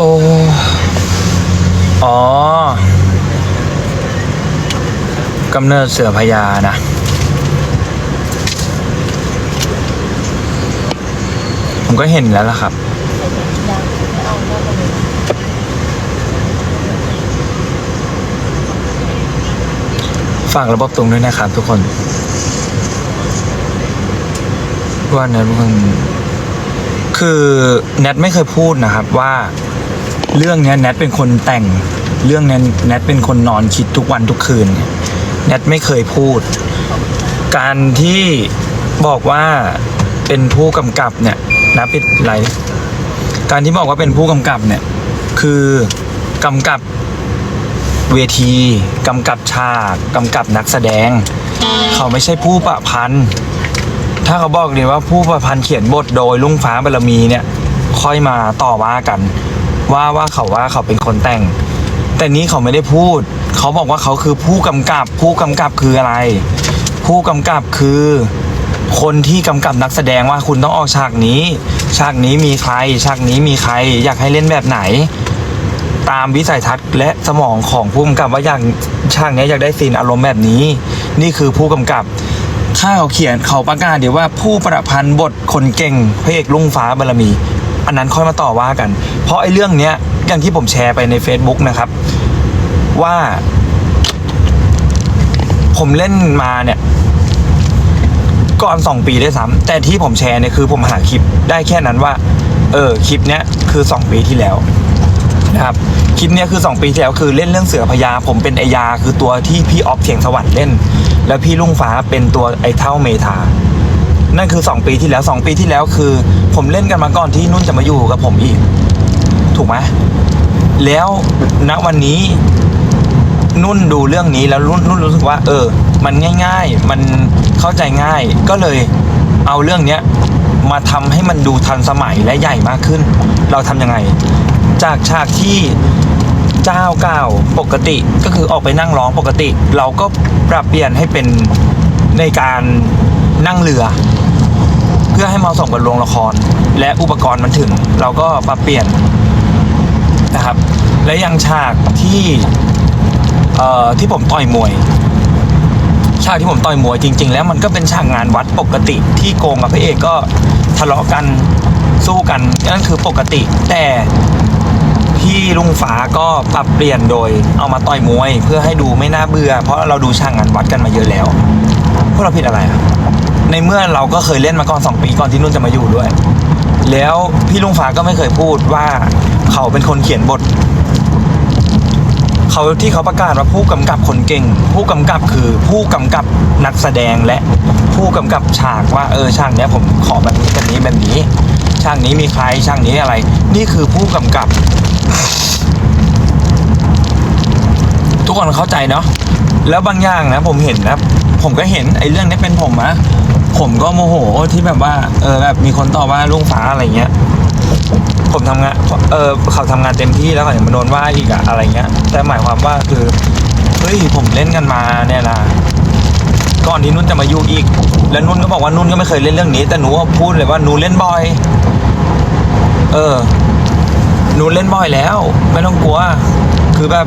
โอ้อ๋อกำเนิดเสือพญานะ ผมก็เห็นแล้วล่ะครับ ฝากระบบตรงด้วยนะครับทุกคน ว่าแนทเป็นคนคือแนทไม่เคยพูดนะครับว่า เรื่องนี้แนทเป็นคนแต่ง เรื่องนี้แนทเป็นคนนอนคิดทุกวันทุกคืน แนทไม่เคยพูด การที่บอกว่าเป็นผู้กำกับเนี่ยนะปิดไลฟ์การที่บอกว่าเป็นผู้กำกับเนี่ย คือกำกับเวทีกำกับฉากกำกับนักแสดง เขาไม่ใช่ผู้ประพันธ์ ถ้าเขาบอกเลยว่าผู้ประพันธ์เขียนบทโดยลุงฟ้าบารมีเนี่ย ค่อยมาต่อว่ากัน ว่าว่าเขาว่าเขาเป็นคนแต่ง แต่นี้เขาไม่ได้พูด เขาบอกว่าเขาคือผู้กำกับ ผู้กำกับคืออะไร ผู้กำกับคือ คนที่กำกับนักแสดงว่าคุณต้องออกฉากนี้ ฉากนี้มีใคร ฉากนี้มีใคร อยากให้เล่นแบบไหน ตามวิสัยทัศน์และสมองของผู้กำกับว่าอยากฉากนี้อยากได้ซีนอารมณ์แบบนี้ นี่คือผู้กำกับถ้าเขาเขียนเขาประกาศเดี๋ยวว่าผู้ประพันธ์บทคนเก่งพระเอกลุงฟ้าบารมี อันนั้นค่อยมาต่อว่ากัน เพราะไอ้เรื่องเนี้ยอย่างที่ผมแชร์ไปใน Facebook นะครับ ว่า ผมเล่นมาเนี่ยก่อนสองปีได้ซ้ำแต่ที่ผมแชร์เนี่ยคือผมหาคลิปได้แค่นั้นว่า เออคลิปเนี้ยคือสองปีที่แล้วนะครับคลิปเนี้ยคือ 2 ปีที่แล้วคือเล่นเรื่องเสือพญาผมเป็นไอยาคือตัวที่พี่ออฟเสียงสวรรค์เล่น แล้วพี่ลุงฟ้าเป็นตัวไอเท่าเมทา นั่นคือ 2 ปีที่แล้ว 2 ปีที่แล้วคือ ผมเล่นกันมาก่อนที่นุ่นจะมาอยู่กับผมอีก ถูกไหมแล้วณวันนี้นุ่นดูเรื่องนี้แล้วนุ่นนุ่นรู้สึกว่า เออ มันง่าย ๆ มันเข้าใจง่าย ก็เลยเอาเรื่องเนี้ยมาทำให้มันดูทันสมัยและใหญ่มากขึ้น เราทำยังไง จากฉากที่เจ้าเก้าปกติก็คือออกไปนั่งร้องปกติ เราก็ปรับเปลี่ยนให้เป็นในการนั่งเรือ พื่อให้เหมาสมกับโรงละคร และอุปกรณ์มันถึง เราก็ปรับเปลี่ยนนะครับ และยังฉากที่เอ่อที่ผมต่อยมวยฉากที่ผมต่อยมวยจริง ๆ แล้วมันก็เป็นฉากงานวัดปกติที่โกงกับพระเอกก็ทะเลาะกันสู้กันนั่นคือปกติ แต่พี่ลุงฟ้าก็ปรับเปลี่ยนโดยเอามาต่อยมวย เพื่อให้ดูไม่น่าเบื่อ เพราะเราดูฉากงานวัดกันมาเยอะแล้ว พวกเราผิดอะไรอะ ในเมื่อเราก็เคยเล่นมาก่อนสองปีก่อนที่นุ่นจะมาอยู่ด้วย แล้วพี่ลุงฟ้าก็ไม่เคยพูดว่าเขาเป็นคนเขียนบท เขาที่เขาประกาศว่าผู้กำกับคนเก่ง ผู้กำกับคือผู้กำกับนักแสดงและผู้กำกับฉากว่าเออฉากเนี้ยผมขอแบบนี้แบบนี้แบบนี้ฉากนี้มีใครฉากนี้อะไร นี่คือผู้กำกับ ทุกคนเข้าใจเนาะแล้วบางอย่างนะผมเห็นนะผมก็เห็นไอ้เรื่องนี้เป็นผมอะ ผมก็โมโหที่แบบว่า เออแบบมีคนต่อว่าลุงฟ้าอะไรเงี้ย ผมทำงาน เออเขาทำงานเต็มที่แล้วเขายังมาโดนว่าอีกอะอะไรเงี้ย แต่หมายความว่าคือ เฮ้ยผมเล่นกันมาเนี่ยนะก่อนที่นุ่นจะมายุ่งอีก แล้วนุ่นก็บอกว่านุ่นก็ไม่เคยเล่นเรื่องนี้ แต่หนูพูดเลยว่าหนูเล่นบ่อย เออ หนูเล่นบ่อยแล้ว ไม่ต้องกลัว คือแบบ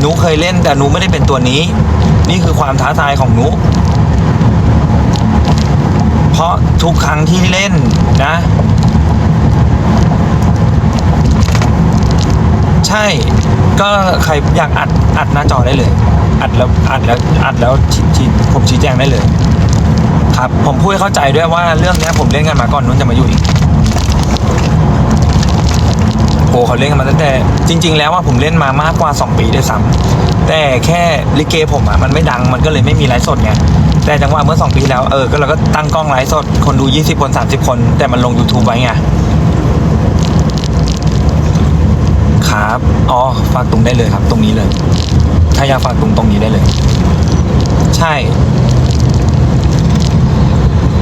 หนูเคยเล่นแต่หนูไม่ได้เป็นตัวนี้ นี่คือความท้าทายของหนู เพราะทุกครั้งที่เล่นนะ ใช่ก็ใครอยากอัดอัดหน้าจอได้เลย อัดแล้วอัดแล้วอัดแล้วชี้ผมชี้แจงได้เลย ครับผมพูดให้เข้าใจด้วยว่าเรื่องนี้ผมเล่นกันมาก่อนนุ่นจะมาอยู่อีกโอ้เขาเล่นกันมาตั้งแต่จริง ๆ แล้วว่าผมเล่นมามากกว่า 2 ปีด้วยซ้ำแต่แค่ลิเกผมอะมันไม่ดังมันก็เลยไม่มีไลฟ์สดไง แต่จังหวะเมื่อ 2 ปีที่แล้วเออก็เราก็ตั้งกล้องไลฟ์สดคนดู 20 คน 30 คน แต่มันลง YouTube ไว้ไงครับอ๋อฝากตรงได้เลยครับ ตรงนี้เลย ถ้าอยากฝากตรงตรงนี้ได้เลย ใช่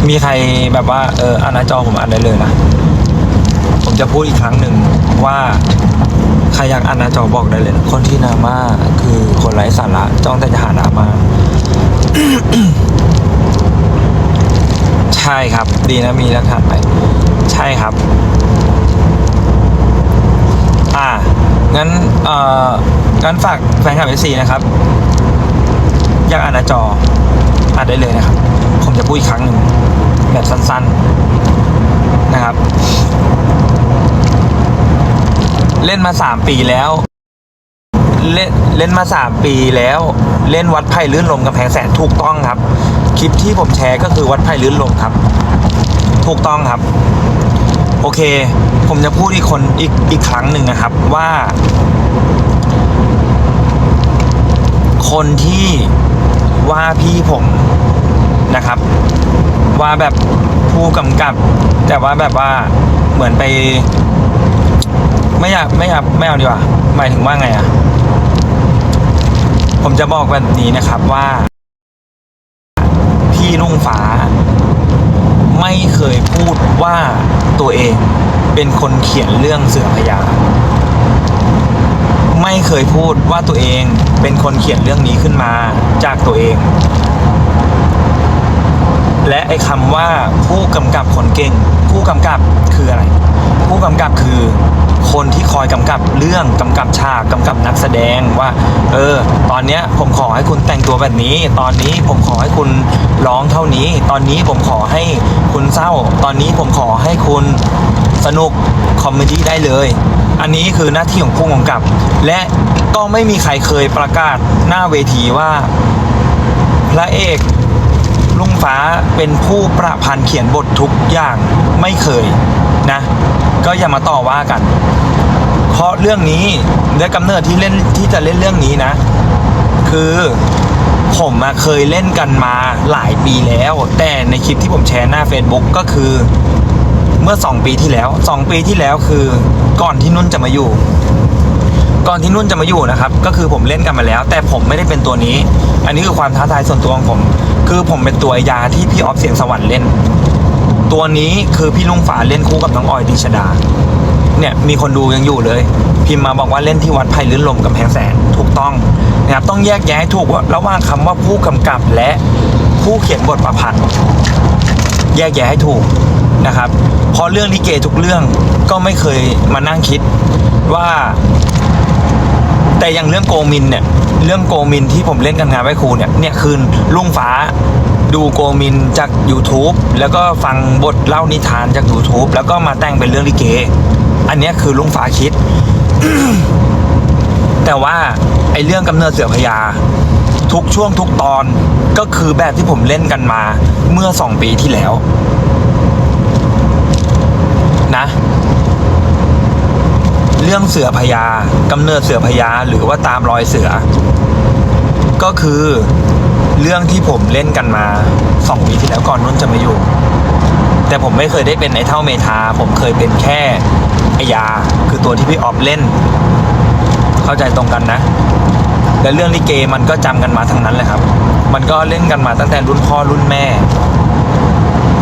มีใครแบบว่าเอออนาจอผมอันได้เลยนะผมจะพูดอีกครั้งหนึ่งว่าใครอยากอนหน้าจอบอกได้เลย คนที่นามาคือคนไร้สาระจ้องแต่จะหาดรามา ใช่ครับ ดีนะมีหลักฐาไป ใช่ครับ อ่า งั้น เอ่อ งั้นฝากแฟนคลับเอซีนะครับ อยากอ่านหน้าจอ อ่านได้เลยนะครับ ผมจะพูดอีกครั้งหนึ่ง แบบสั้น ๆ นะครับ เล่นมาสามปีแล้ว เล่นเล่นมาสามปีแล้ว เล่นวัดไผ่ลื่นลมกับแพงแสนถูกต้องครับ คลิปที่ผมแชร์ก็คือวัดไผ่ลื่นลมครับ ถูกต้องครับ โอเค ผมจะพูดอีกคนอีกอีกครั้งหนึ่งนะครับว่า คนที่ว่าพี่ผมนะครับ ว่าแบบผู้กำกับ แต่ว่าแบบว่าเหมือนไป ไม่อยากไม่อยากไม่เอาดีกว่าหมายถึงว่าไงอะ ผมจะบอกแบบนี้นะครับว่า พี่ลุงฟ้า ไม่เคยพูดว่าตัวเองเป็นคนเขียนเรื่องเสือพญาไม่เคยพูดว่าตัวเองเป็นคนเขียนเรื่องนี้ขึ้นมาจากตัวเอง และไอ้คำว่าผู้กำกับคนเก่ง ผู้กำกับคืออะไร ผู้กำกับคือ คนที่คอยกำกับเรื่องกำกับฉากกำกับนักแสดงว่า เออ ตอนเนี้ยผมขอให้คุณแต่งตัวแบบนี้ ตอนนี้ผมขอให้คุณร้องเท่านี้ ตอนนี้ผมขอให้คุณเศร้า ตอนนี้ผมขอให้คุณสนุกคอมเมดี้ได้เลย อันนี้คือหน้าที่ของผู้กำกับ และก็ไม่มีใครเคยประกาศหน้าเวทีว่า พระเอกลุงฟ้าเป็นผู้ประพันธ์เขียนบททุกอย่างไม่เคยนะ ก็อย่ามาต่อว่ากัน เพราะเรื่องนี้และกำเนิดที่เล่นที่จะเล่นเรื่องนี้นะ คือผมอะเคยเล่นกันมาหลายปีแล้ว แต่ในคลิปที่ผมแชร์หน้า Facebook ก็คือเมื่อ 2 ปีที่แล้ว 2 ปีที่แล้วคือก่อนที่นุ่นจะมาอยู่ ก่อนที่นุ่นจะมาอยู่นะครับ ก็คือผมเล่นกันมาแล้ว แต่ผมไม่ได้เป็นตัวนี้ อันนี้คือความท้าทายส่วนตัวของผม คือผมเป็นตัวยาที่พี่ออฟเสียงสวรรค์เล่น ตัวนี้คือพี่ลุงฝาเล่นคู่กับน้องออยติชดา เนี่ยมีคนดูยังอยู่เลย พิมพ์มาบอกว่าเล่นที่วัดไผ่ลื่นลมกับแพงแสนถูกต้องนะครับต้องแยกแยะให้ถูกว่าระหว่างคำว่าผู้กำกับและผู้เขียนบทประพันธ์แยกแยะให้ถูกนะครับเพราะเรื่องลิเกทุกเรื่องก็ไม่เคยมานั่งคิดว่า แต่อย่างเรื่องโกมินเนี่ยเรื่องโกมินที่ผมเล่นกันงานไว้ครูเนี่ยเนี่ยคือลุงฟ้าดูโกมินจาก YouTube แล้วก็ฟังบทเล่านิทานจาก YouTube แล้วก็มาแต่งเป็นเรื่องลิเก อันนี้คือลุงฟ้าคิด แต่ว่าไอเรื่องกำเนิดเสือพญาทุกช่วงทุกตอนก็คือแบบที่ผมเล่นกันมาเมื่อสองปีที่แล้ว นะ รื่องเสือพญากำเนิดเสือพญาหรือว่าตามรอยเสือ ก็คือเรื่องที่ผมเล่นกันมาสองปีที่แล้วก่อนนุ่นจะมาอยู่ แต่ผมไม่เคยได้เป็นไอ้เท่าเมทา ผมเคยเป็นแค่ไอยา คือตัวที่พี่ออฟเล่น เข้าใจตรงกันนะ และเรื่องลิเกมันก็จำกันมาทั้งนั้นเลยครับ มันก็เล่นกันมาตั้งแต่รุ่นพ่อรุ่นแม่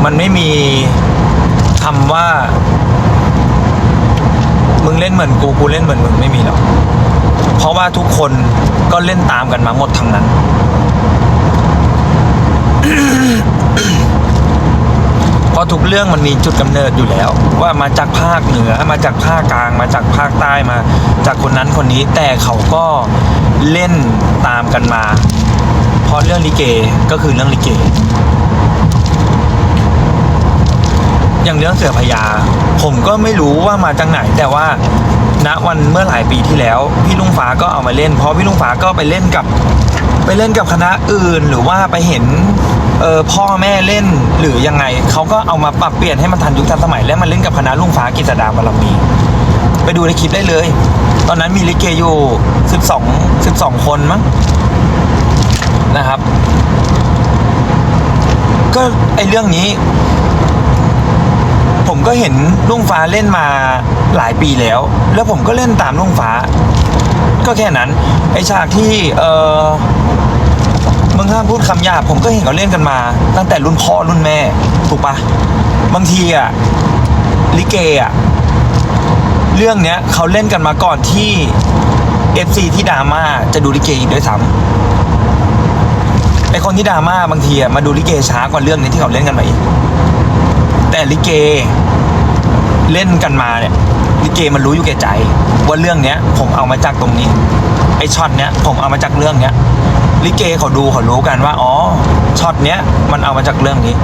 มันไม่มีคำว่า เล่นเหมือนกูกูเล่นเหมือนมึงไม่มีหรอกเพราะว่าทุกคนก็เล่นตามกันมาหมดทั้งนั้น เพราะทุกเรื่องมันมีจุดกำเนิดอยู่แล้ว ว่ามาจากภาคเหนือมาจากภาคกลางมาจากภาคใต้มา จากคนนั้นคนนี้แต่เขาก็เล่นตามกันมา เพราะเรื่องลิเกก็คือเรื่องลิเก อย่างเรื่องเสือพญา ผมก็ไม่รู้ว่ามาจากไหนแต่ว่าณวันเมื่อหลายปีที่แล้ว พี่ลุงฟ้าก็เอามาเล่น เพราะพี่ลุงฟ้าก็ไปเล่นกับ ไปเล่นกับคณะอื่นหรือว่าไปเห็นเออพ่อแม่เล่นหรือยังไงเขาก็เอามาปรับเปลี่ยนให้มันทันยุคทันสมัย และมาเล่นกับคณะลุงฟ้ากิจดาบารมี ไปดูในคลิปได้เลย ตอนนั้นมีลิเกอยู่12 12 คนมั้งนะครับ ก็ไอเรื่องนี้ ผมก็เห็นลุงฟ้าเล่นมาหลายปีแล้ว แล้วผมก็เล่นตามลุงฟ้า ก็แค่นั้น ไอฉากที่เออมึงห้ามพูดคำหยาบผมก็เห็นเขาเล่นกันมา ตั้งแต่รุ่นพ่อรุ่นแม่ ถูกปะบางทีอะลิเกอะเรื่องเนี้ยเขาเล่นกันมาก่อนที่ FC ที่ดราม่าจะดูลิเกอีกด้วยซ้ำไอคนที่ดราม่าบางทีอะมาดูลิเกช้ากว่าเรื่องนี้ที่เขาเล่นกันมาอีก แต่ลิเกเล่นกันมาเนี่ยลิเกมันรู้อยู่แก่ใจ ว่าเรื่องเนี้ย ผมเอามาจากตรงนี้ไอช็อตเนี้ยผมเอามาจากเรื่องเนี้ยลิเกเขาดูเขารู้กันว่าอ๋อช็อตเนี้ยมันเอามาจากเรื่องนี้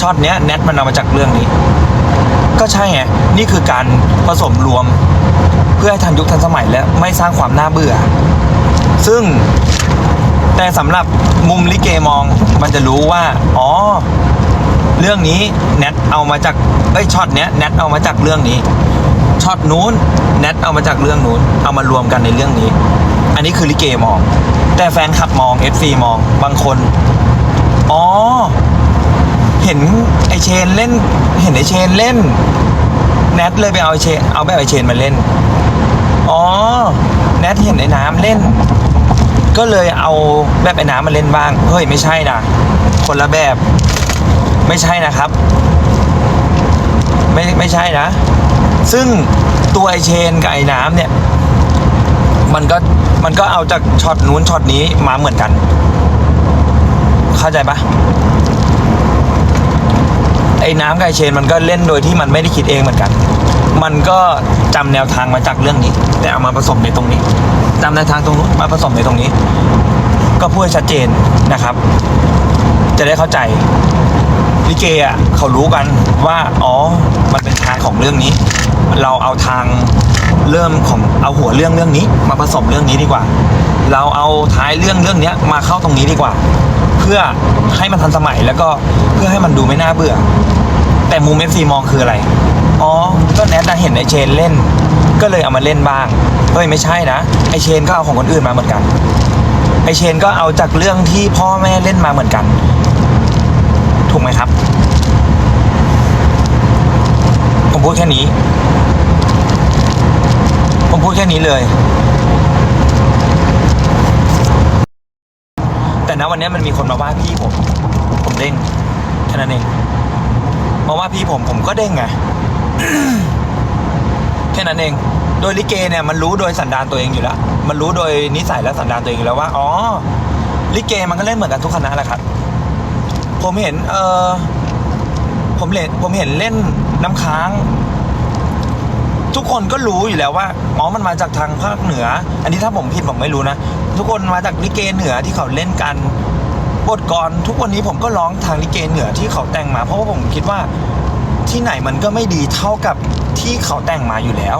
ช็อตเนี้ยแนทมันเอามาจากเรื่องนี้ ก็ใช่ไงนี่คือการผสมรวม เพื่อให้ทันยุคทันสมัยและไม่สร้างความน่าเบื่อ ซึ่งแต่สำหรับมุมลิเกมองมันจะรู้ว่า อ๋อ เรื่องนี้แนทเอามาจากเอ้ยช็อตเนี้ยแนทเอามาจากเรื่องนี้ช็อตนู้นแนทเอามาจากเรื่องนู้นเอามารวมกันในเรื่องนี้ อันนี้คือลิเกมอง แต่แฟนคลับมอง FC มองบางคน อ๋อ เห็นไอเชนเล่น เห็นไอเชนเล่นแนทเลยไปเอาไอเชนเอาแบบไอเชนมาเล่น อ๋อแนทเห็นไอ้น้ำเล่น ก็เลยเอาแบบไอ้น้ำมาเล่นบ้าง เฮ้ยไม่ใช่นะคนละแบบ ไม่ใช่นะครับ ไม่ไม่ใช่นะ ซึ่งตัวไอเชนกับไอ้น้ำเนี่ย มันก็มันก็เอาจากช็อตนู้นช็อตนี้มาเหมือนกัน เข้าใจปะไอ้น้ำกับไอเชนมันก็เล่นโดยที่มันไม่ได้คิดเองเหมือนกัน มันก็จำแนวทางมาจากเรื่องนี้ แต่เอามาผสมในตรงนี้จำแนวทางตรงนู้นมาผสมในตรงนี้ ก็พูดชัดเจนนะครับ จะได้เข้าใจ ลิเกอะเขารู้กันว่าอ๋อมันเป็นทางของเรื่องนี้ เราเอาทางเริ่มของเอาหัวเรื่องเรื่องนี้ มาผสมเรื่องนี้ดีกว่า เราเอาท้ายเรื่องเรื่องนี้มาเข้าตรงนี้ดีกว่า เพื่อให้มันทันสมัยแล้วก็เพื่อให้มันดูไม่น่าเบื่อ แต่มุม FC มองคืออะไรอ๋อก็แนทเห็นไอเชนเล่น ก็เลยเอามาเล่นบ้างเฮ้ยไม่ใช่นะไอเชนก็เอาของคนอื่นมาเหมือนกันไอเชนก็เอาจากเรื่องที่พ่อแม่เล่นมาเหมือนกัน ถูกไหมครับ ผมพูดแค่นี้ ผมพูดแค่นี้เลย แต่ณวันนี้มันมีคนมาว่าพี่ผม ผมเด้งแค่นั้นเองมาว่าพี่ผมผมก็เด้งไงแค่นั้นเอง โดยลิเกเนี่ยมันรู้โดยสันดานตัวเองอยู่แล้ว มันรู้โดยนิสัยและสันดานตัวเองอยู่แล้วว่า อ๋อ ลิเกมันก็เล่นเหมือนกันทุกคณะแหละครับ ผมเห็น เออผมเห็นผมเห็นเล่นน้ำค้าง ทุกคนก็รู้อยู่แล้วว่าอ๋อมันมาจากทางภาคเหนือ อันนี้ถ้าผมผิดผมไม่รู้นะทุกคนมาจากลิเกเหนือที่เขาเล่นกันบทกรทุกวันนี้ผมก็ร้องทางลิเกเหนือที่เขาแต่งมา เพราะว่าผมคิดว่าที่ไหนมันก็ไม่ดีเท่ากับที่เขาแต่งมาอยู่แล้ว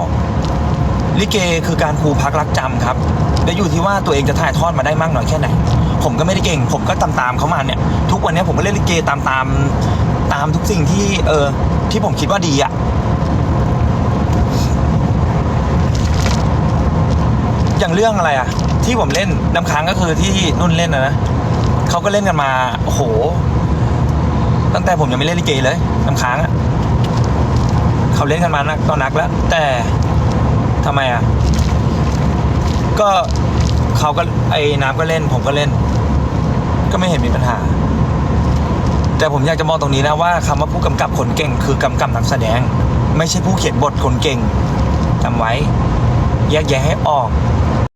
ลิเกคือการครูพักรักจำครับแล้วอยู่ที่ว่าตัวเองจะถ่ายทอดมาได้มากน้อยแค่ไหน ผมก็ไม่ได้เก่ง ผมก็ตามตามๆเขามาเนี่ย ทุกวันนี้ผมก็เล่นลิเกตามตามตามทุกสิ่งที่เออที่ผมคิดว่าดีอะอย่างเรื่องอะไรอะที่ผมเล่นน้ำค้างก็คือที่นุ่นเล่นนะนะเขาก็เล่นกันมาโอ้โห ตั้งแต่ผมยังไม่เล่นลิเกเลยน้ำค้างอะเขาเล่นกันมานักต่อนักแล้ว แต่ ทำไมอะ ก็เขาก็ไอ้น้ำก็เล่น ผมก็เล่น ก็ไม่เห็นมีปัญหา แต่ผมอยากจะมองตรงนี้นะว่าคำว่าผู้กำกับคนเก่ง คือกำกับนักแสดง ไม่ใช่ผู้เขียนบทคนเก่งจำไว้ แยกแยะให้ออก